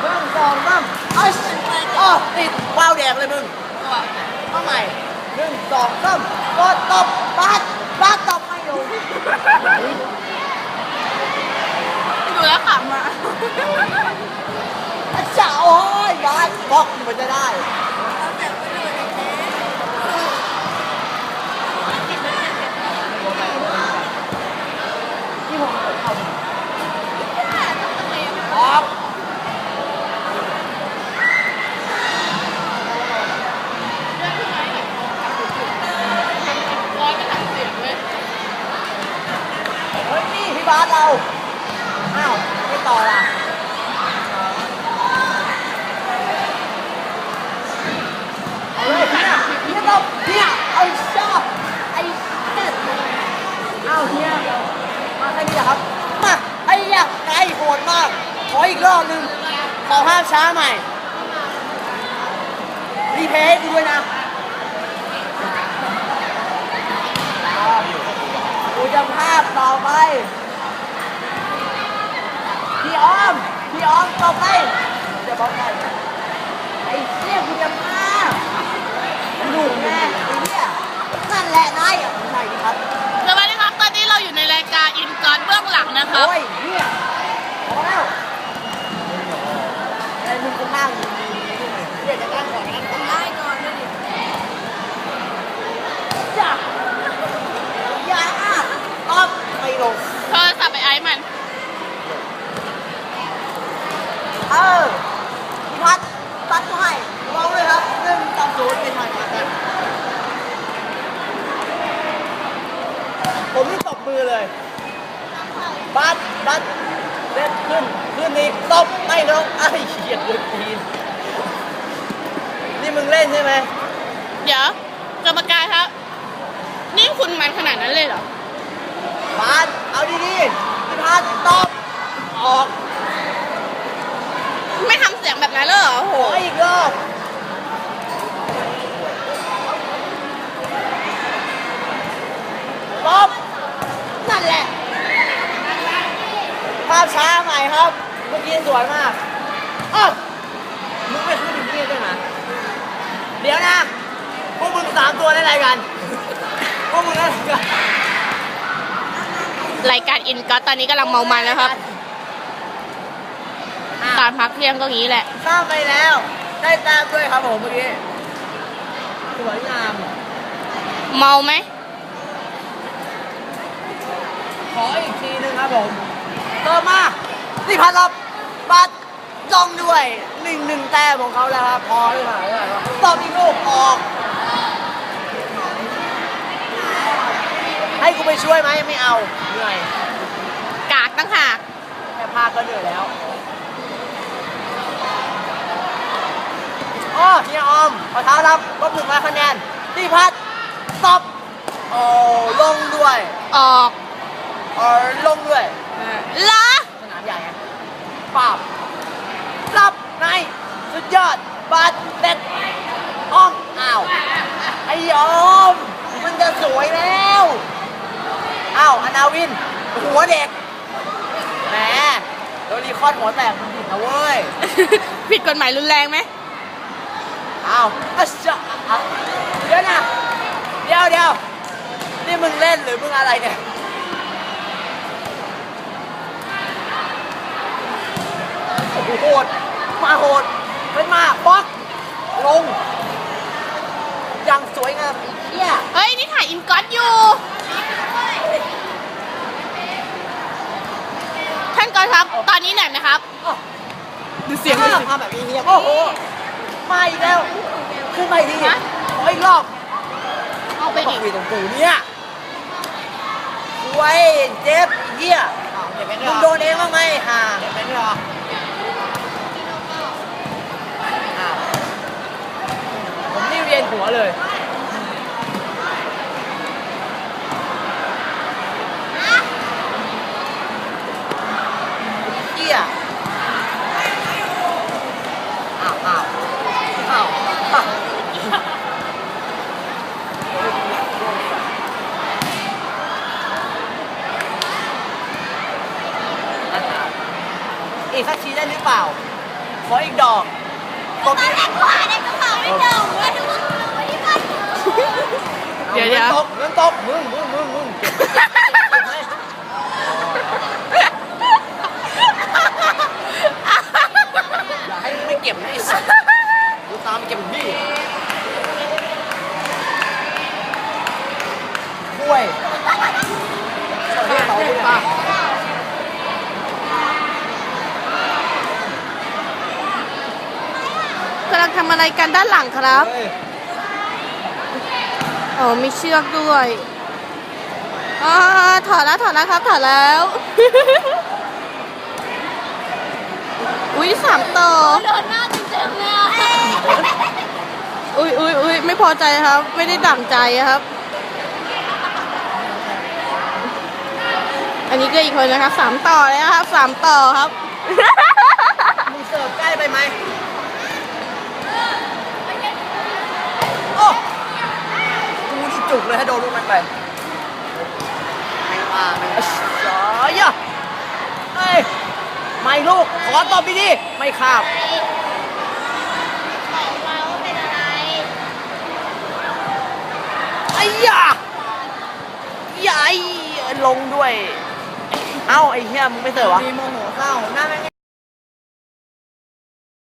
เบิ่งสองเบิ้มเอ้ยโอ้ติดวาวแดงเลยมึงเอาใหม่หนึ่งสองสามกดตบบ้าบ้าตบไม่ลงดูแล้วขาอาะเจ้าโอ้ยยายบอกมันจะได้ บาสเรา อ้าว ไม่ต่อละเอาเลยเนี่ยเนี่ยเราเนี่ยไอ้ชอบไอ้เอ้าวเนี่ยมาแค่นี้เหรอครับมาไอ้เนี่ยไกลโหดมาก ขออีกรอบหนึ่งขอภาพช้าใหม่ รีเพย์กูด้วยนะกูจะภาพต่อไป ออม พี่ออมต่อไปจะบอกไปไอ้เชี่ยคุณจะมาลูกแม่ไอ้เนี่ยนั่นแหละนายอะไหนครับสวัสดีครับ ตอนนี้เราอยู่ในรายการอินกอนเบื้องหลังนะครับ โอ้ยเนี่ยพอแล้วไอ้มึงกูนั่งอยู่เดี๋ยวจะนั่งก่อนนะได้ก่อนเลยดิอย่าอย่าตอบไม่ลงโทรศัพท์ไปไอ้มัน เออพี่พัดตัดก็ให้ลองเลยครับหนึ่งต่อศูนย์เป็นหน่อยก่อนนะผมนี่ตบมือเลยบัสบัสเล่นขึ้นขึ้นอีกตบไม่ลงไอ้เหี้ยโดนทีนนี่มึงเล่นใช่ไหมเดี๋ยวกรรมการครับ นี่คุณมันขนาดนั้นเลยเหรอ บัสเอาดีๆพี่พัดตบออก ไม่ทำเสียง แบบนั้นเลยเหรอโอ้โหขออีกรอบตบนั่นแหละ ภาพช้าใหม่ครับ เมื่อกี้สวยมากอ้าวมึงไม่ขึ้นถึงนี่ด้วยนะ เดี๋ยวนะ พวกมึงสามตัวได้อะไรกัน พวกมึงได้อะไรกัน รายการอินกอนตอนนี้กำลังเมามันนะครับอะ ตอนพักเที่ยงก็งี้แหละ ข้ามไปแล้ว ได้แต้มด้วยครับผมเมื่อกี้สวยงามเมาไหม ขออีกทีหนึงครับผมเติมมาสิพันรับบัตรจ้องด้วยหนึ่งหนึ่งแต้มของเขาแล้วครับพอเลยค่ะตอบอีกลูกออก ให้กูไปช่วยไหมไม่เอาเหนื่อย กากตั้งหาก แค่พาก็เหนื่อยแล้วอ๋อเฮียออ มขอเท้ารับลบหนึ่งร้อยคะแนนที่พัดตอบโอ้ลงด้วยออกเออลงด้วยเหรอสนามใหญ่ไงปราบรับในสุดยอดบาดเด็ดอ้อมอ้าวไอ้ยอม มันจะสวยแล้วอ้าวอนาวิน หัวเด็กแหมโดนรีคอร์ดหัวแตกมันผิดนะเว้ย ผิดกฎหมายรุนแรงไหม อ้าวอะจะอะเดี๋ยวนะเดี๋ยวเดี๋ยวนี่มึงเล่นหรือมึงอะไรเนี่ยโอ้โหโหดมาโหดเป็นมาบล็อกลงอย่างสวยงามไอ้เหี้ยเฮ้ย นี่ถ่ายอินกอนอยู่ ท่านกอนครับ ตอนนี้เหนื่อยไหมครับอ้าวดูเสียงดูถ้าสิ ทำแบบนี้เฮียโอ้โห มาอีกแล้ว ขึ้นมาอีกทีฮะขออีกรอบเอาไปไปดิคุยตรงกูเนี่ยไว้ยเจ็บไอ้เหี้ยมึงโดนเองบ้างไหมห่าเป็นหรออ้าวผมนี่เวียนหัวเลยเหี้ยอ้าวอ้าวอ้าวอ้าวอีกสักทีได้ หรือเปล่า ขออีกดอกตบอีกกว่าได้ก็เปล่าไม่ไม่เดินไม่ดูไม่ได้บ้านเดี๋ยวเดี๋ยวงินตกเงินตกมึงมึงมึงมึงเก็บไว้เก็บไว้อย่าให้ไม่เก็บนะไอ้สัสกูตามไปเก็บนี่ถ้วยเรียกเขาคุณป้ากำลังทำอะไรกันด้านหลังครับเฮ้ยอ๋อมีเชือกด้วยอ่าถอดแล้วถอดแล้วครับถอดแล้ว อุ้ยสามต่อโดนหน้าเต็มๆเลยอุ้ยอุ้ยอุ้ยไม่พอใจครับ ไม่ได้ดั่งใจครับ อันนี้ก็อีกคนนะครับสามต่อเลยนะครับสามต่อครับมึงเสิร์ฟใกล้ไปไหมโอ้ กเลยถ้าโดนลูกมันไปไม่ว่าไม่ว่าสอยอะเอ้ยไม่ลูก ขอตอบดีๆไม่ข้ามบอกมาว่าเป็นอะไรไอ้ยาใหญ่ลงด้วย เอ้าไอ้เหี้ยมึงไม่เสิร์ฟวะ มีโมโหเศร้าหน้าแม่ง